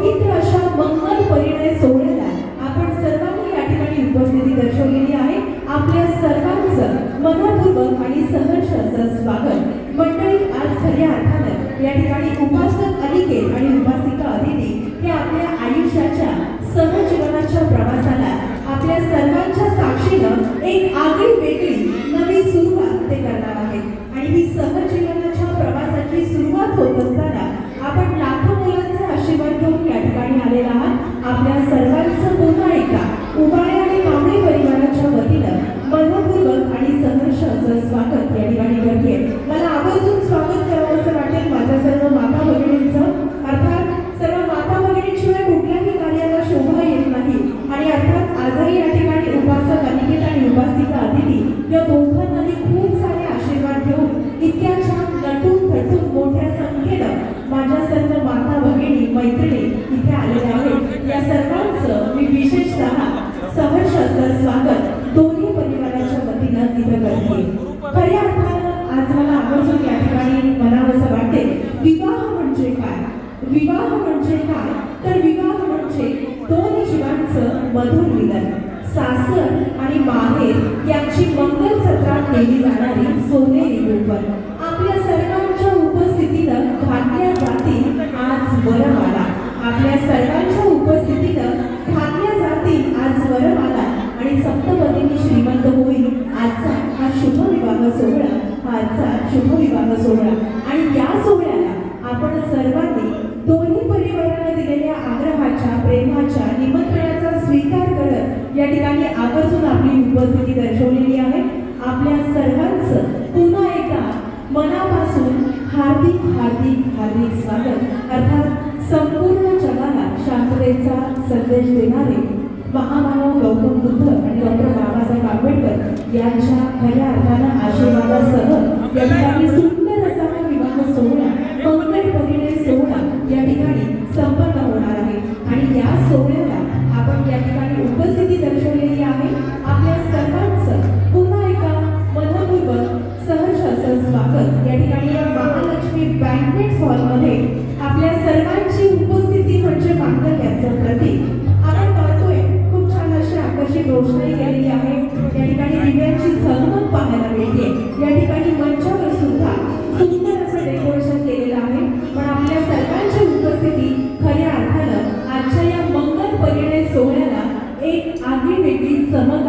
पवित्र अशा मंगल परिणय सोहळ्याला आपण सर्वांनी या ठिकाणी उपस्थिती दर्शवलेली आहे. आपल्या सर्वांचं मनपूर्वक आणि सहर्ष असं स्वागत. मंडळी आज खऱ्या अर्थानं या ठिकाणी उपासक अलिके आणि उपासिका अदिती हे आपल्या आयुष्याच्या सहजीवनाच्या प्रवासाला आपल्या सर्वांच्या साक्षीनं या दोघांनाही खूप सारे आशीर्वाद घेऊन इतक्या छान लटून थटून मोठ्या संख्येनं माझ्या सर्व माता भगिनी मैत्रिणी इथे आलेल्या आहेत. या सर्वांचं मी विशेषतः सहर्ष असं स्वागत दोन्ही परिवाराच्या वतीनं इथं करते. खऱ्या अर्थानं आज मला आवर्जून या ठिकाणी म्हणावंसं वाटते. विवाह म्हणजे काय? विवाह म्हणजे काय? तर विवाह म्हणजे दोन जीवांचं मधुर सासर आणि माहेर यांची मंगल सत्रात केली जाणारी सोनेरी गुंफण आपल्या सर्वांच्या उपस्थितीनं घातल्या जातील आज वरमाला. आपल्या सर्वांच्या उपस्थितीनं घातल्या जातील आज वरमाला. आणि सप्तपतीने श्रीमंत होईल. आजचा हा शुभ विवाह सोहळा हा आजचा शुभ विवाह सोहळा. आणि या सोहळ्याला आपण सर्वांनी दोन्ही परिवाराने दिलेल्या आग्रहाच्या देणारे महामानव गौतम बुद्ध आणि डॉक्टर बाबासाहेब आंबेडकर यांच्या खऱ्या अर्थानं आशीर्वाद आहे. या ठिकाणी मंचावर सुद्धा सुंदर असं डेकोरेशन केलेलं आहे. पण आपल्या सर्वांची उपस्थिती खऱ्या अर्थानं आजच्या या मंगल पर्यटन सोहळ्याला एक आगळी वेगळी चमक